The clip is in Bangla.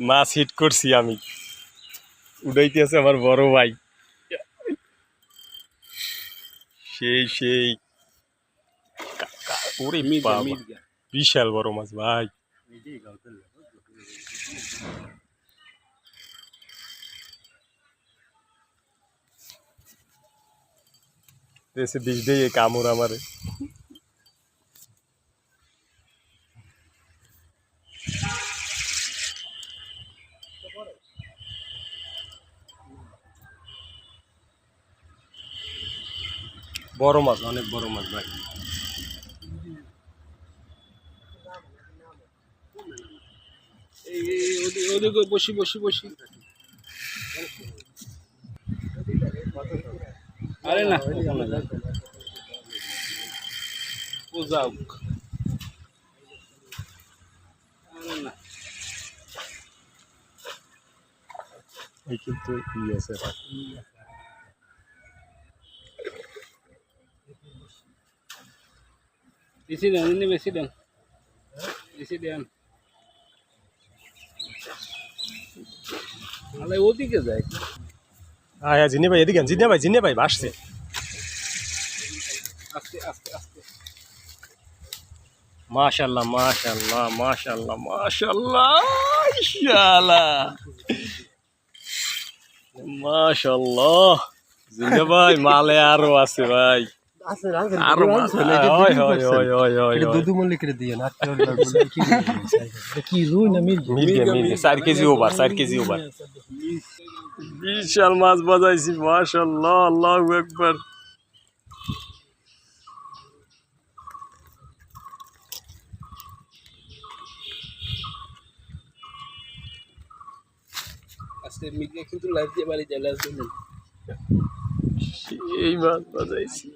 মাছ হিট করছি আমি উড়াইতেছে আমার বড় ভাই সেই সেই কা- কা- ওরে বাবা, বিশাল বড় মাছ ভাই এসে দিস দিয়ে কামড় আমারে বড় মাছ, অনেক বড় মাছ ভাই। বসি বসি বসি আরে না। ও যাওক আরে কিন্তু ই আছে বেশি দেন এমনি বেশি দেন বেশি দেন নাহলে ওদিকে যায় হ্যাঁ হ্যাঁ জিনে ভাই এদিকে জিনে ভাই জিনে ভাই ভাসছে আস্তে আস্তে আস্তে। মাশাল্লাহ মাশাল্লাহ মাশাল্লাহ মাশাল্লাহ ইনশাআল্লাহ। মাশাল্লাহ। জিনে ভাই মালে আরও আছে ভাই। হয় হয় হয় হয় হয় বিশাল মাছ বাজাইছি মাশাল্লাহ আল্লাহু একবার মিডিয়া কিন্তু লাইভ দিয়ে বাড়ি এই মাছ বাজাইছি